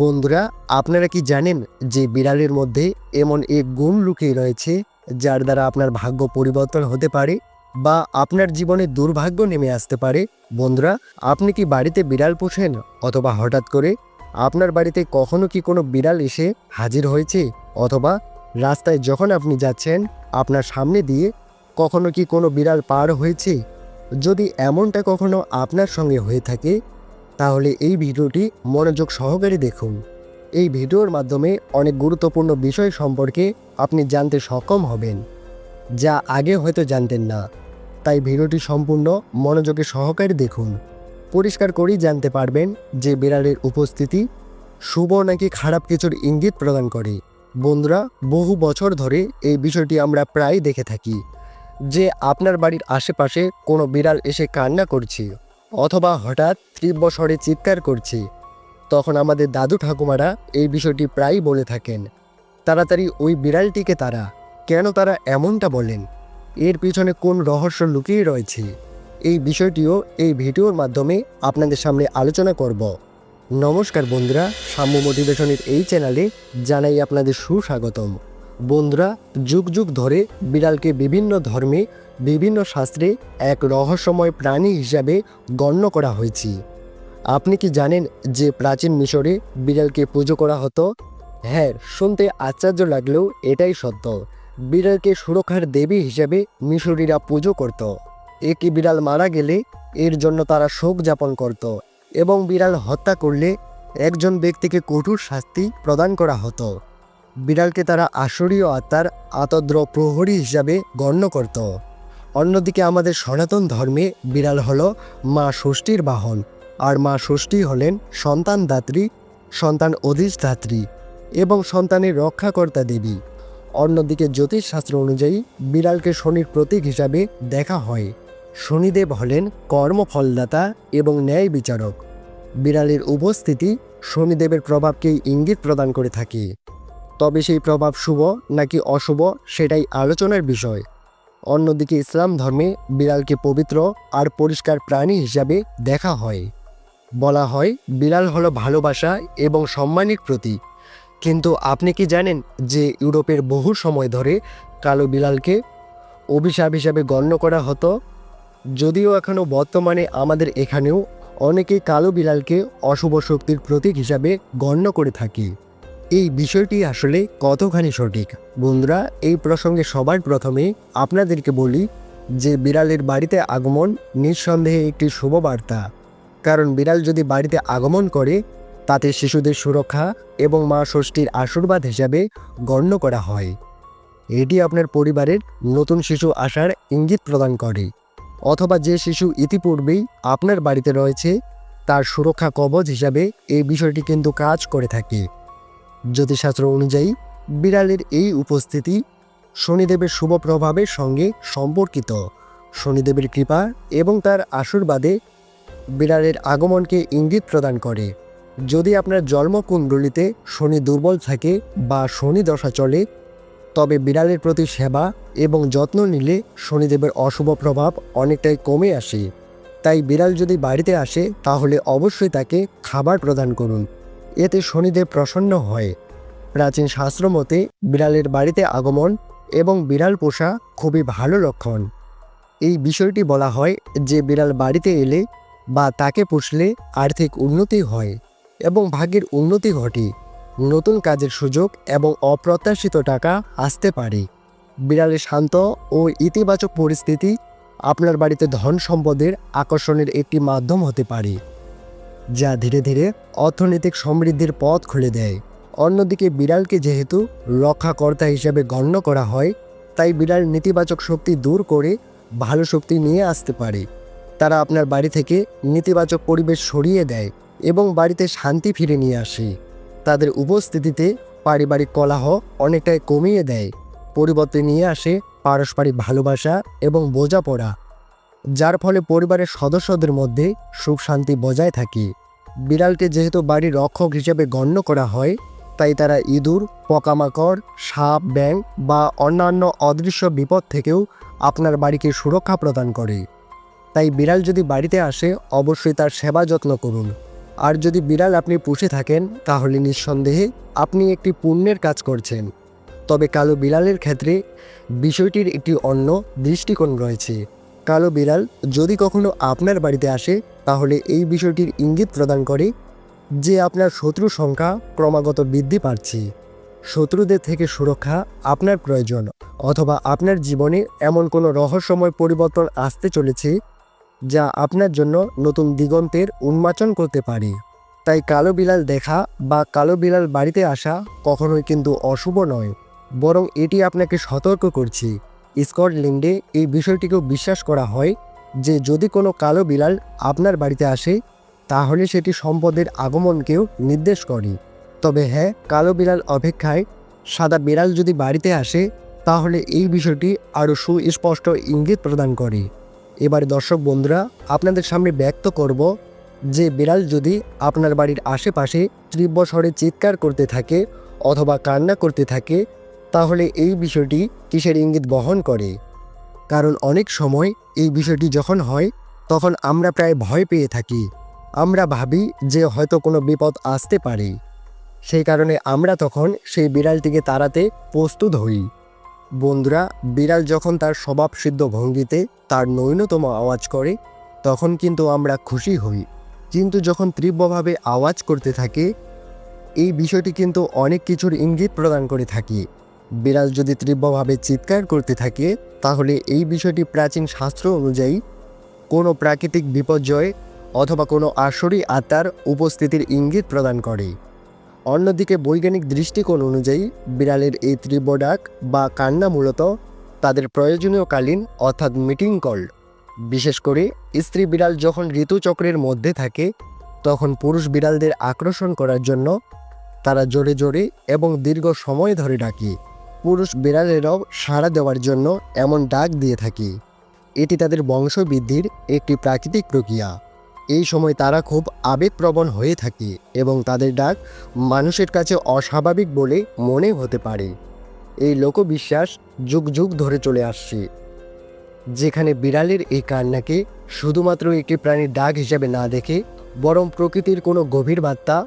বন্ধুরা, আপনারা কি জানেন যে বিড়ালের মধ্যে এমন এক গুণ লুকিয়ে রয়েছে যার দ্বারা আপনার ভাগ্য পরিবর্তন হতে পারে বা আপনার জীবনে দুর্ভাগ্য নেমে আসতে পারে? বন্ধুরা, আপনি কি বাড়িতে বিড়াল পোষেন অথবা হঠাৎ করে আপনার বাড়িতে কখনো কি কোনো বিড়াল এসে হাজির হয়েছে? অথবা রাস্তায় যখন আপনি যাচ্ছেন, আপনার সামনে দিয়ে কখনো কি কোনো বিড়াল পার হয়েছে? যদি এমনটা কখনো আপনার সঙ্গে হয়ে থাকে তাহলে এই ভিডিওটি মনোযোগ সহকারে দেখুন। এই ভিডিওর মাধ্যমে অনেক গুরুত্বপূর্ণ বিষয় সম্পর্কে আপনি জানতে সক্ষম হবেন, যা আগে হয়তো জানতেন না। তাই ভিডিওটি সম্পূর্ণ মনোযোগে সহকারে দেখুন। পরিষ্কার করেই জানতে পারবেন যে বিড়ালের উপস্থিতি শুভ নাকি খারাপ কিছুর ইঙ্গিত প্রদান করে। বন্ধুরা, বহু বছর ধরে এই বিষয়টি আমরা প্রায় দেখে থাকি যে আপনার বাড়ির আশেপাশে কোনো বিড়াল এসে কান্না করছে। অথবা হঠাৎ তীব্র স্বরে চিৎকার করছে। তখন আমাদের দাদু ঠাকুমারা এই বিষয়টি প্রায়ই বলে থাকেন। তাড়াতাড়ি ওই বিড়ালটিকে তারা, কেন তারা এমনটা বলেন? এর পিছনে কোন রহস্য লুকিয়ে রয়েছে? এই বিষয়টিও এই ভিডিওর মাধ্যমে আপনাদের সামনে আলোচনা করব। নমস্কার বন্ধুরা, সাম্য মোটিভেশনের এই চ্যানেলে জানাই আপনাদের সুস্বাগতম। বন্ধুরা, যুগ যুগ ধরে বিড়ালকে বিভিন্ন ধর্মে বিভিন্ন শাস্ত্রে এক রহস্যময় প্রাণী হিসাবে গণ্য করা হয়েছে। আপনি কি জানেন যে প্রাচীন মিশরে বিড়ালকে পুজো করা হতো? হ্যাঁ শুনতে আশ্চর্য লাগলেও এটাই সত্য। বিড়ালকে সুরক্ষার দেবী হিসেবে মিশরীরা পুজো করত। একটি বিড়াল মারা গেলে এর জন্য তারা শোক যাপন করত এবং বিড়াল হত্যা করলে একজন ব্যক্তিকে কঠোর শাস্তি প্রদান করা হতো। বিড়ালকে তারা আসরীয় আত্মার আতদ্র প্রহরী হিসাবে গণ্য করত। অন্যদিকে আমাদের সনাতন ধর্মে বিড়াল হল মা ষষ্ঠীর বাহন, আর মা ষষ্ঠী হলেন সন্তান দাত্রী, সন্তান অধিষ্ঠাত্রী এবং সন্তানের রক্ষাকর্তা দেবী। অন্যদিকে জ্যোতিষশাস্ত্র অনুযায়ী বিড়ালকে শনির প্রতীক হিসাবে দেখা হয়। শনিদেব হলেন কর্মফলদাতা এবং ন্যায় বিচারক। বিড়ালের উপস্থিতি শনিদেবের প্রভাবকেই ইঙ্গিত প্রদান করে থাকে। তবে সেই প্রভাব শুভ নাকি অশুভ সেটাই আলোচনার বিষয়। অন্যদিকে ইসলাম ধর্মে বিড়ালকে পবিত্র আর পরিষ্কার প্রাণী হিসাবে দেখা হয়। বলা হয় বিড়াল হলো ভালোবাসা এবং সম্মানের প্রতীক। কিন্তু আপনি কি জানেন যে ইউরোপের বহু সময় ধরে কালো বিড়ালকে অভিশাপ হিসাবে গণ্য করা হতো? যদিও এখনও বর্তমানে আমাদের এখানেও অনেকেই কালো বিড়ালকে অশুভ শক্তির প্রতীক হিসাবে গণ্য করে থাকি। এই বিষয়টি আসলে কতখানি সঠিক? বন্ধুরা, এই প্রসঙ্গে সবার প্রথমে আপনাদেরকে বলি যে বিড়ালের বাড়িতে আগমন নিঃসন্দেহে একটি শুভ বার্তা। কারণ বিড়াল যদি বাড়িতে আগমন করে, তাতে শিশুদের সুরক্ষা এবং মা ষষ্ঠীর আশীর্বাদ হিসাবে গণ্য করা হয়। এটি আপনার পরিবারের নতুন শিশু আসার ইঙ্গিত প্রদান করে। অথবা যে শিশু ইতিপূর্বেই আপনার বাড়িতে রয়েছে, তার সুরক্ষা কবচ হিসাবে এই বিষয়টি কিন্তু কাজ করে থাকে। জ্যোতিষশাস্ত্র অনুযায়ী বিড়ালের এই উপস্থিতি শনিদেবের শুভ প্রভাবের সঙ্গে সম্পর্কিত। শনিদেবের কৃপা এবং তার আশীর্বাদে বিড়ালের আগমনকে ইঙ্গিত প্রদান করে। যদি আপনার জন্মকুণ্ডলিতে শনি দুর্বল থাকে বা শনি দশা চলে, তবে বিড়ালের প্রতি সেবা এবং যত্ন নিলে শনিদেবের অশুভ প্রভাব অনেকটাই কমে আসে। তাই বিড়াল যদি বাড়িতে আসে, তাহলে অবশ্যই তাকে খাবার প্রদান করুন। এতে শনিদেব প্রসন্ন হয়। প্রাচীন শাস্ত্র মতে বিড়ালের বাড়িতে আগমন এবং বিড়াল পোষা খুবই ভালো লক্ষণ। এই বিষয়টি বলা হয় যে বিড়াল বাড়িতে এলে বা তাকে পুষলে আর্থিক উন্নতি হয় এবং ভাগ্যের উন্নতি ঘটে, নতুন কাজের সুযোগ এবং অপ্রত্যাশিত টাকা আসতে পারে। বিড়ালের শান্ত ও ইতিবাচক পরিস্থিতি আপনার বাড়িতে ধন সম্পদের আকর্ষণের একটি মাধ্যম হতে পারে। যা ধীরে ধীরে অর্থনৈতিক সমৃদ্ধির পথ খুলে দেয়। অন্যদিকে বিড়ালকে যেহেতু রক্ষাকর্তা হিসেবে গণ্য করা হয়, তাই বিড়াল নেতিবাচক শক্তি দূর করে ভালো শক্তি নিয়ে আসতে পারে। তারা আপনার বাড়ি থেকে নেতিবাচক পরিবেশ সরিয়ে দেয় এবং বাড়িতে শান্তি ফিরে নিয়ে আসে। তাদের উপস্থিতিতে পারিবারিক কলাহ অনেকটাই কমিয়ে দেয়। পরিবর্তে নিয়ে আসে পারস্পরিক ভালোবাসা এবং বোঝাপড়া। যার ফলে পরিবারের সদস্যদের মধ্যে সুখ শান্তি বজায় থাকে। বিড়ালকে যেহেতু বাড়ির রক্ষক হিসেবে গণ্য করা হয়, তাই তারা ইঁদুর, পোকামাকড়, সাপ ব্যাং বা অন্যান্য অদৃশ্য বিপদ থেকেও আপনার বাড়িকে সুরক্ষা প্রদান করে। তাই বিড়াল যদি বাড়িতে আসে, অবশ্যই তার সেবা যত্ন করুন। আর যদি বিড়াল আপনি পুষে থাকেন, তাহলে নিঃসন্দেহে আপনি একটি পুণ্যের কাজ করছেন। তবে কালো বিড়ালের ক্ষেত্রে বিষয়টির একটি অন্য দৃষ্টিকোণ রয়েছে। কালো বিড়াল যদি কখনো আপনার বাড়িতে আসে, তাহলে এই বিষয়টির ইঙ্গিত প্রদান করে যে আপনার শত্রু সংখ্যা ক্রমাগত বৃদ্ধি পাচ্ছে। শত্রুদের থেকে সুরক্ষা আপনার প্রয়োজন, অথবা আপনার জীবনে এমন কোনো রহস্যময় পরিবর্তন আসতে চলেছে যা আপনার জন্য নতুন দিগন্তের উন্মোচন করতে পারে। তাই কালো বিড়াল দেখা বা কালো বিড়াল বাড়িতে আসা কখনোই কিন্তু অশুভ নয়, বরং এটি আপনাকে সতর্ক করছে। স্কটল্যান্ডে এই বিষয়টিকেও বিশ্বাস করা হয় যে যদি কোনো কালো বিড়াল আপনার বাড়িতে আসে, তাহলে সেটি সম্পদের আগমনকেও নির্দেশ করে। তবে হ্যাঁ কালো বিড়াল অপেক্ষায় সাদা বিড়াল যদি বাড়িতে আসে, তাহলে এই বিষয়টি আরও সুস্পষ্ট ইঙ্গিত প্রদান করে। এবার দর্শক বন্ধুরা, আপনাদের সামনে ব্যক্ত করব যে বিড়াল যদি আপনার বাড়ির আশেপাশে তীব্র স্বরে চিৎকার করতে থাকে অথবা কান্না করতে থাকে তাহলে এই বিষয়টি কিসের ইঙ্গিত বহন করে? কারণ অনেক সময় এই বিষয়টি যখন হয়, তখন আমরা প্রায় ভয় পেয়ে থাকি। আমরা ভাবি যে হয়তো কোনো বিপদ আসতে পারে। সেই কারণে আমরা তখন সেই বিড়ালটিকে তাড়াতে প্রস্তুত হই। বন্ধুরা, বিড়াল যখন তার স্বভাবসিদ্ধ ভঙ্গিতে তার নৈনতম আওয়াজ করে, তখন কিন্তু আমরা খুশি হই। কিন্তু যখন তীব্রভাবে আওয়াজ করতে থাকে, এই বিষয়টি কিন্তু অনেক কিছুর ইঙ্গিত প্রদান করে থাকে। বিড়াল যদি তীব্রভাবে চিৎকার করতে থাকে, তাহলে এই বিষয়টি প্রাচীন শাস্ত্র অনুযায়ী কোনো প্রাকৃতিক বিপর্যয় অথবা কোনো আসরি আত্মার উপস্থিতির ইঙ্গিত প্রদান করে। অন্যদিকে বৈজ্ঞানিক দৃষ্টিকোণ অনুযায়ী, বিড়ালের এই তীব্র ডাক বা কান্না মূলত তাদের প্রয়োজনীয়কালীন অর্থাৎ মিটিং কল। বিশেষ করে স্ত্রী বিড়াল যখন ঋতুচক্রের মধ্যে থাকে, তখন পুরুষ বিড়ালদের আকর্ষণ করার জন্য তারা জোরে জোরে এবং দীর্ঘ সময় ধরে ডাকে। পুরুষ বিড়ালেরাও সাড়া দেওয়ার জন্য এমন ডাক দিয়ে থাকে। এটি তাদের বংশবৃদ্ধির একটি প্রাকৃতিক প্রক্রিয়া। এই সময় তারা খুব আবেগপ্রবণ হয়ে থাকে এবং তাদের ডাক মানুষের কাছে অস্বাভাবিক বলে মনে হতে পারে। এই লোকবিশ্বাস যুগ যুগ ধরে চলে আসছে। যেখানে বিড়ালের এই কান্নাকে শুধুমাত্র একটি প্রাণীর ডাক হিসেবে না দেখে বরং প্রকৃতির কোনো গভীর বার্তা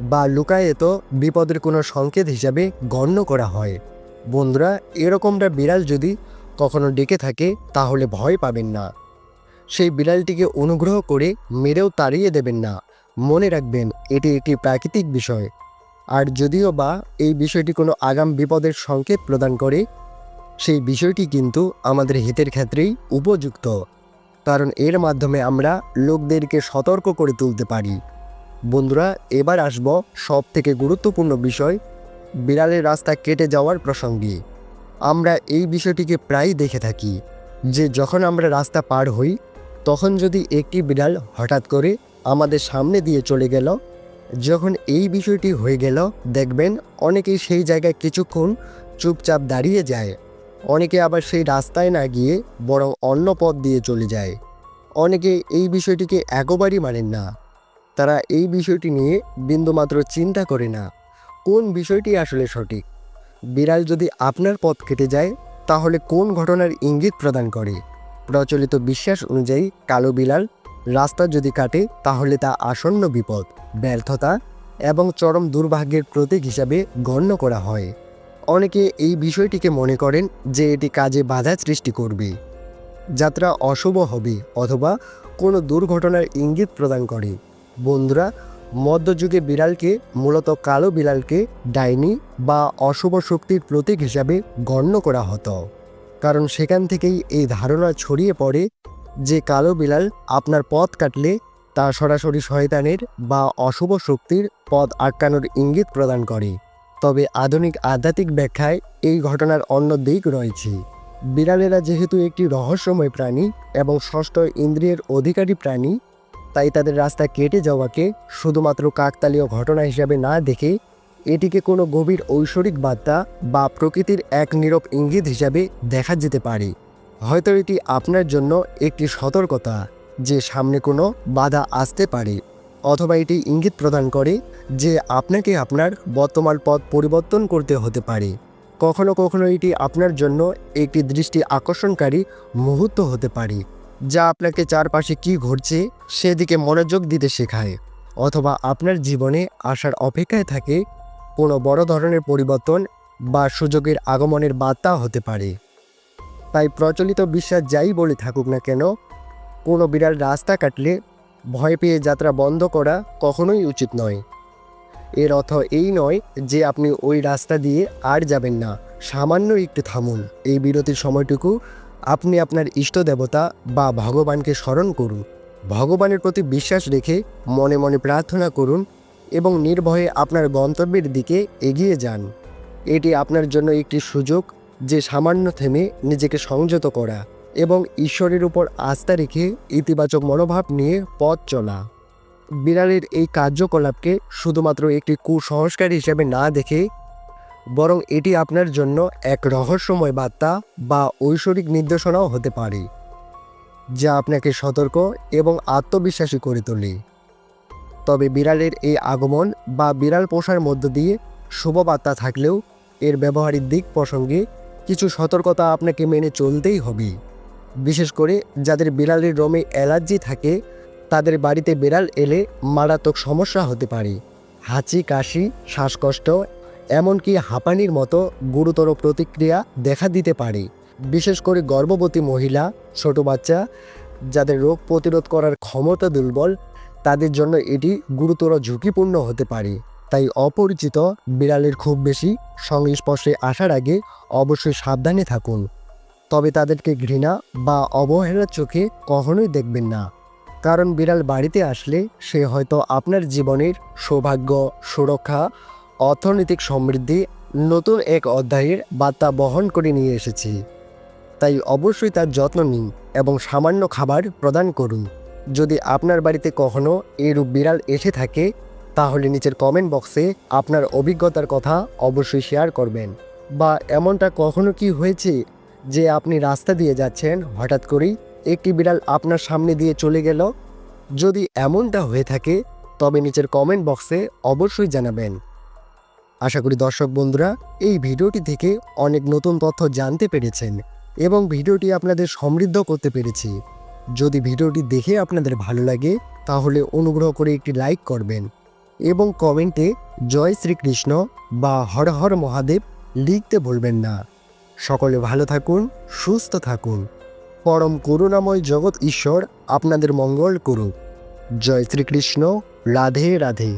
বা লুকায়িত বিপদের কোনো সংকেত হিসাবে গণ্য করা হয়। বন্ধুরা, এরকমটা বিড়াল যদি কখনো ডেকে থাকে, তাহলে ভয় পাবেন না। সেই বিড়ালটিকে অনুগ্রহ করে মেরেও তাড়িয়ে দেবেন না। মনে রাখবেন, এটি একটি প্রাকৃতিক বিষয়। আর যদিও বা এই বিষয়টি কোনো আগাম বিপদের সংকেত প্রদান করে, সেই বিষয়টি কিন্তু আমাদের হিতের ক্ষেত্রেই উপযুক্ত। কারণ এর মাধ্যমে আমরা লোকদেরকে সতর্ক করে তুলতে পারি। বন্ধুরা, এবার আসব সব থেকে গুরুত্বপূর্ণ বিষয় বিড়ালের রাস্তা কেটে যাওয়ার প্রসঙ্গে। আমরা এই বিষয়টিকে প্রায় দেখে থাকি যে যখন আমরা রাস্তা পার হই, তখন যদি একটি বিড়াল হঠাৎ করে আমাদের সামনে দিয়ে চলে গেল, যখন এই বিষয়টি হয়ে গেল, দেখবেন অনেকেই সেই জায়গায় কিছুক্ষণ চুপচাপ দাঁড়িয়ে যায়। অনেকে আবার সেই রাস্তায় না গিয়ে বরং অন্য পথ দিয়ে চলে যায়। অনেকে এই বিষয়টিকে একবারই মানেন না। তারা এই বিষয়টি নিয়ে বিন্দুমাত্র চিন্তা করে না। কোন বিষয়টি আসলে সঠিক? বিড়াল যদি আপনার পথ কেটে যায়, তাহলে কোন ঘটনার ইঙ্গিত প্রদান করে? প্রচলিত বিশ্বাস অনুযায়ী, কালো বিড়াল রাস্তা যদি কাটে, তাহলে তা আসন্ন বিপদ, ব্যর্থতা এবং চরম দুর্ভাগ্যের প্রতীক হিসাবে গণ্য করা হয়। অনেকে এই বিষয়টিকে মনে করেন যে এটি কাজে বাধা সৃষ্টি করবে। যাত্রা অশুভ হবে অথবা কোনো দুর্ঘটনার ইঙ্গিত প্রদান করে। বন্ধুরা মধ্যযুগে বিড়ালকে মূলত কালো বিড়ালকে ডাইনি বা অশুভ শক্তির প্রতীক হিসাবে গণ্য করা হতো। কারণ সেখান থেকেই এই ধারণা ছড়িয়ে পড়ে যে কালো বিড়াল আপনার পথ কাটলে তা সরাসরি শয়তানের বা অশুভ শক্তির পথ আটকানোর ইঙ্গিত প্রদান করে। তবে আধুনিক আধ্যাত্মিক ব্যাখ্যায় এই ঘটনার অন্য দিক রয়েছে। বিড়ালেরা যেহেতু একটি রহস্যময় প্রাণী এবং ষষ্ঠ ইন্দ্রিয়ের অধিকারী প্রাণী তাই তাদের রাস্তা কেটে যাওয়াকে শুধুমাত্র কাকতালীয় ঘটনা হিসাবে না দেখে এটিকে কোনো গভীর ঐশ্বরিক বার্তা বা প্রকৃতির এক নীরব ইঙ্গিত হিসাবে দেখা যেতে পারে। হয়তো এটি আপনার জন্য একটি সতর্কতা যে সামনে কোনো বাধা আসতে পারে, অথবা এটি ইঙ্গিত প্রদান করে যে আপনাকে আপনার বর্তমান পথ পরিবর্তন করতে হতে পারে। কখনো কখনো এটি আপনার জন্য একটি দৃষ্টি আকর্ষণকারী মুহূর্ত হতে পারে। যা আপনাকে চারপাশে কি ঘটছে সেদিকে মনোযোগ দিতে শেখায়, অথবা আপনার জীবনে আসার অপেক্ষায় থাকে কোনো বড় ধরনের পরিবর্তন বা সুযোগের আগমনের বার্তা হতে পারে। তাই প্রচলিত বিশ্বাস যাই বলে থাকুক না কেন, কোনো বিড়াল রাস্তা কাটলে ভয় পেয়ে যাত্রা বন্ধ করা কখনোই উচিত নয়। এর অর্থ এই নয় যে আপনি ওই রাস্তা দিয়ে আর যাবেন না, সামান্য একটু থামুন। এই বিরতির সময়টুকু আপনি আপনার ইষ্ট দেবতা বা ভগবানকে স্মরণ করুন, ভগবানের প্রতি বিশ্বাস রেখে মনে মনে প্রার্থনা করুন এবং নির্ভয়ে আপনার গন্তব্যের দিকে এগিয়ে যান। এটি আপনার জন্য একটি সুযোগ যে সামান্য থেমে নিজেকে সংযত করা এবং ঈশ্বরের উপর আস্থা রেখে ইতিবাচক মনোভাব নিয়ে পথ চলা। বিড়ালের এই কার্যকলাপকে শুধুমাত্র একটি কুসংস্কার হিসেবে না দেখে বরং এটি আপনার জন্য এক রহস্যময় বার্তা বা ঐশ্বরিক নির্দেশনাও হতে পারে, যা আপনাকে সতর্ক এবং আত্মবিশ্বাসী করে তোলে। তবে বিড়ালের এই আগমন বা বিড়াল পোষার মধ্য দিয়ে শুভ বার্তা থাকলেও এর ব্যবহারিক দিক প্রসঙ্গে কিছু সতর্কতা আপনাকে মেনে চলতেই হবে। বিশেষ করে যাদের বিড়ালের রোমে অ্যালার্জি থাকে, তাদের বাড়িতে বিড়াল এলে মারাত্মক সমস্যা হতে পারে। হাঁচি, কাশি, শ্বাসকষ্ট এমনকি হাঁপানির মতো গুরুতর প্রতিক্রিয়া দেখা দিতে পারে। বিশেষ করে গর্ভবতী মহিলা, ছোট বাচ্চা, যাদের রোগ প্রতিরোধ করার ক্ষমতা দুর্বল, তাদের জন্য এটি গুরুতর ঝুঁকিপূর্ণ হতে পারে। তাই অপরিচিত বিড়ালের খুব বেশি সংস্পর্শে আসার আগে অবশ্যই সাবধানে থাকুন। তবে তাদেরকে ঘৃণা বা অবহেলার চোখে কখনোই দেখবেন না। কারণ বিড়াল বাড়িতে আসলে সে হয়তো আপনার জীবনের সৌভাগ্য, সুরক্ষা অর্থনৈতিক সমৃদ্ধি নতুন এক অধ্যায়ের বার্তা বহন করে নিয়ে এসেছি। তাই অবশ্যই তার যত্ন নিন এবং সামান্য খাবার প্রদান করুন। যদি আপনার বাড়িতে কখনো এরূপ বিড়াল এসে থাকে, তাহলে নিচের কমেন্ট বক্সে আপনার অভিজ্ঞতার কথা অবশ্যই শেয়ার করবেন। বা এমনটা কখনো কি হয়েছে যে আপনি রাস্তা দিয়ে যাচ্ছেন, হঠাৎ করেই একটি বিড়াল আপনার সামনে দিয়ে চলে গেল? যদি এমনটা হয়ে থাকে, তবে নিচের কমেন্ট বক্সে অবশ্যই জানাবেন। আশা করি দর্শক বন্ধুরা, এই ভিডিওটি থেকে অনেক নতুন তথ্য জানতে পেরেছেন এবং ভিডিওটি আপনাদের সমৃদ্ধ করতে পেরেছি। যদি ভিডিওটি দেখে আপনাদের ভালো লাগে, তাহলে অনুগ্রহ করে একটি লাইক করবেন এবং কমেন্টে জয় শ্রীকৃষ্ণ বা হর হর মহাদেব লিখতে ভুলবেন না। সকলে ভালো থাকুন, সুস্থ থাকুন। পরম করুণাময় জগৎ ঈশ্বর আপনাদের মঙ্গল করুক। জয় শ্রীকৃষ্ণ, রাধে রাধে।